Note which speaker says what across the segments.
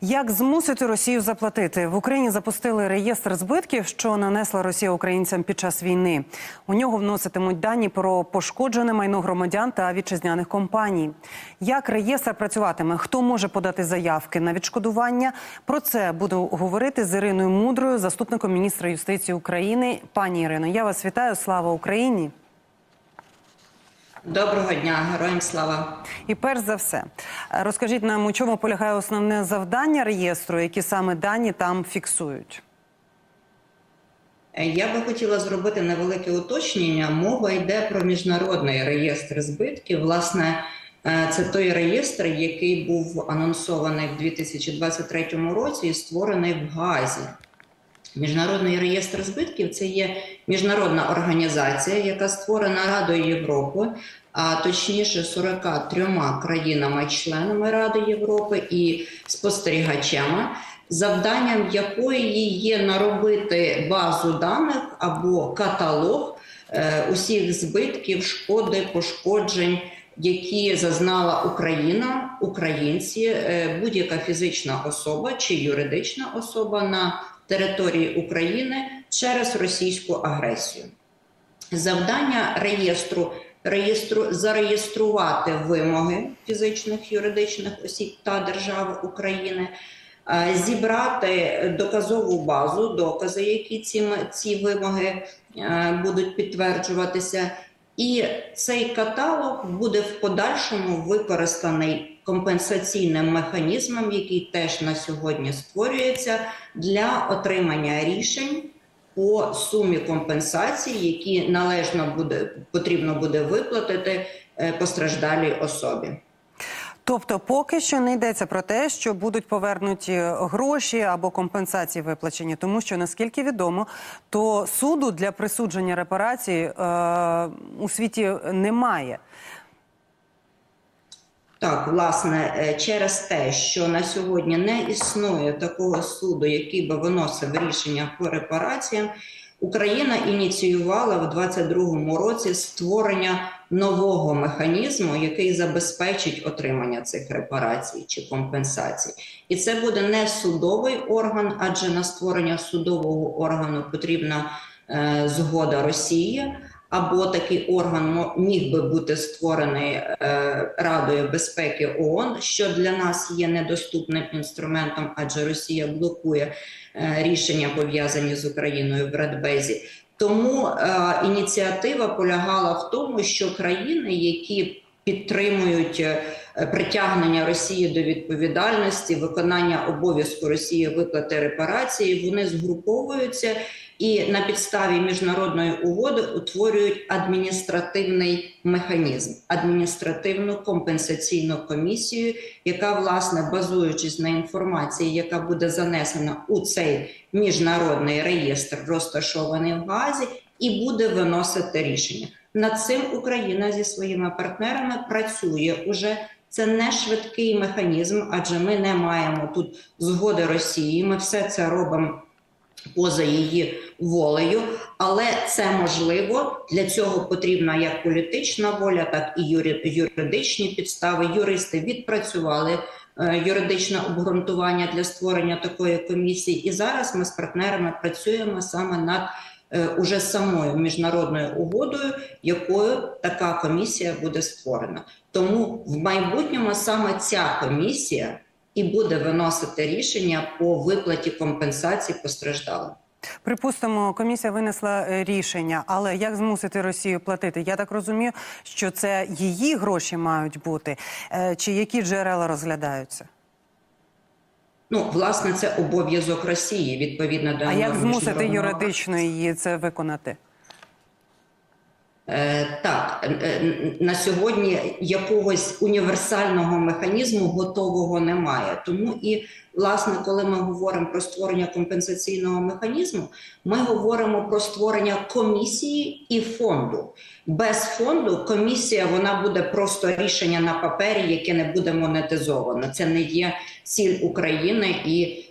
Speaker 1: Як змусити Росію заплатити в Україні? Запустили реєстр збитків, що нанесла Росія українцям під час війни. У нього вноситимуть дані про пошкоджене майно громадян та вітчизняних компаній. Як реєстр працюватиме? Хто може подати заявки на відшкодування? Про це буду говорити з Іриною Мудрою, заступником міністра юстиції України. Пані Ірино, я вас вітаю. Слава Україні!
Speaker 2: Доброго дня, героям слава.
Speaker 1: І перш за все, розкажіть нам, у чому полягає основне завдання реєстру, які саме дані там фіксують.
Speaker 2: Е, Я би хотіла зробити невелике уточнення. Мова йде про міжнародний реєстр збитків. Власне, е, це той реєстр, який був анонсований в 2023 році і створений в Гаазі. Міжнародний реєстр збитків це є міжнародна організація, яка створена Радою Європи, а точніше 43 країнами-членами Ради Європи і спостерігачами, завданням якої є наробити базу даних або каталог е, усіх збитків, шкоди, пошкоджень. Які зазнала Україна, українці, е, будь-яка фізична особа чи юридична особа на території України через російську агресію. Завдання реєстру реєстру зареєструвати вимоги фізичних юридичних осіб та держави України, е, зібрати доказову базу, докази, які ці, ці вимоги е, будуть підтверджуватися. І цей каталог буде в подальшому використаний компенсаційним механізмом, який теж на сьогодні створюється для отримання рішень по сумі компенсації, які належно буде потрібно буде виплатити е, постраждалій особі.
Speaker 1: Тобто, поки що не йдеться про те, що будуть повернуті гроші або компенсації виплачені, тому що наскільки відомо, то суду для присудження репарацій е, у світі немає.
Speaker 2: Так, власне, е, через те, що на сьогодні не існує такого суду, який би виносив рішення по репараціям, Україна ініціювала в 2022 році створення нового механізму, який забезпечить отримання цих репарацій чи компенсацій. І це буде не судовий орган, адже на створення судового органу потрібна е, згода Росії. Або такий орган міг би бути створений е, Радою безпеки ООН, що для нас є недоступним інструментом, адже Росія блокує е, рішення пов'язані з Україною в Радбезі. Тому е, ініціатива полягала в тому, що країни, які підтримують притягнення Росії до відповідальності, виконання обов'язку Росії виплати репарації, вони згруповуються і на підставі міжнародної угоди утворюють адміністративний механізм, адміністративну компенсаційну комісію, яка, власне, базуючись на інформації, яка буде занесена у цей міжнародний реєстр, розташований в Газі, і буде виносити рішення. Над цим Україна зі своїми партнерами працює уже. Це не швидкий механізм, адже ми не маємо тут згоди Росії. Ми все це робимо поза її волею, але це можливо. Для цього потрібна як політична воля, так і юридичні підстави. Юристи відпрацювали е, юридичне обґрунтування для створення такої комісії. І зараз ми з партнерами працюємо саме над е, уже самою міжнародною угодою, якою така комісія буде створена. Тому в майбутньому саме ця комісія і буде виносити рішення по виплаті компенсації постраждалим.
Speaker 1: Припустимо, комісія винесла е, рішення, але як змусити Росію платити? Я так розумію, що це її гроші мають бути, Е, чи які джерела розглядаються?
Speaker 2: Ну, власне, це обов'язок Росії відповідно до
Speaker 1: А як змусити юридично її це виконати?
Speaker 2: Е, Так, е, е, на сьогодні якогось універсального механізму готового немає. Тому і власне, коли ми говоримо про створення компенсаційного механізму, ми говоримо про створення комісії і фонду. Без фонду комісія вона буде просто рішення на папері, яке не буде монетизовано. Це не є ціль України, і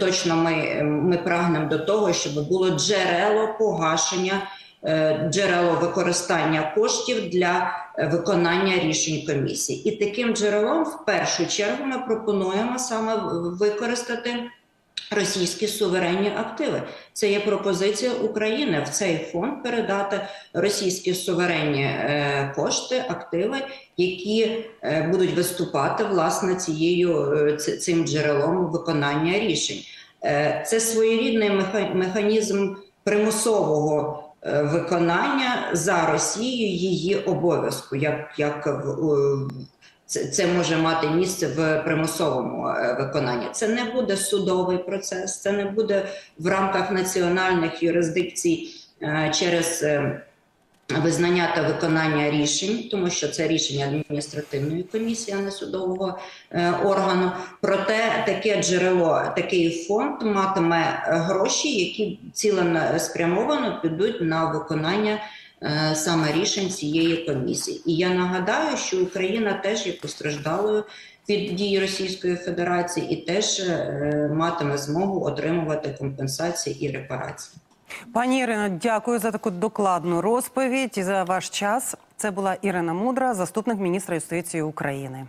Speaker 2: точно ми, ми прагнемо до того, щоб було джерело погашення. Е, Джерело використання коштів для е, виконання рішень комісії. І таким джерелом, в першу чергу, ми пропонуємо саме використати. Російські суверенні активи це є пропозиція України в цей фонд передати російські суверенні е, кошти, активи, які будуть виступати власне цією цим джерелом виконання рішень. Це своєрідний механізм примусового виконання за Росією її обов'язку, як, як це, це може мати місце в примусовому е, виконанні. Це не буде судовий процес, це не буде в рамках національних юрисдикцій е, через е, визнання та виконання рішень, тому що це рішення адміністративної комісії, а не судового е, органу. Проте таке джерело, такий фонд матиме е, гроші, які ціленаспрямовано підуть на виконання е, саме рішень цієї комісії. І я нагадаю, що Україна теж є постраждалою від дії Російської Федерації і теж е, матиме змогу отримувати компенсації і репарації.
Speaker 1: Пані Ірино, дякую за таку докладну розповідь і за ваш час. Це була Ірина Мудра, заступник міністра юстиції України.